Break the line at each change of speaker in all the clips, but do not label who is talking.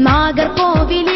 നാഗർകോവിലിൽ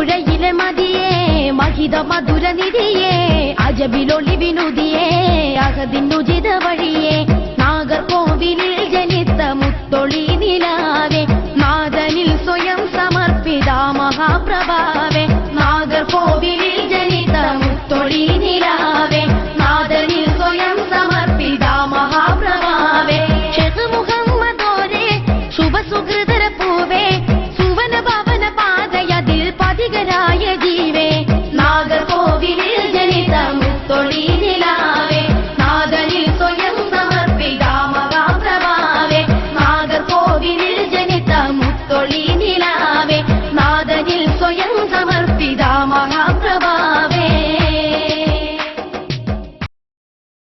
തൊടുപുഴയിലെ മതിയേ മഹിത മധുര നിധിയേ അജബിലൊളിവിനുതിയേ അഹദിനുചിത വഴിയേ നാഗർകോവിലിൽ ജനിത്ത മുത്തൊളി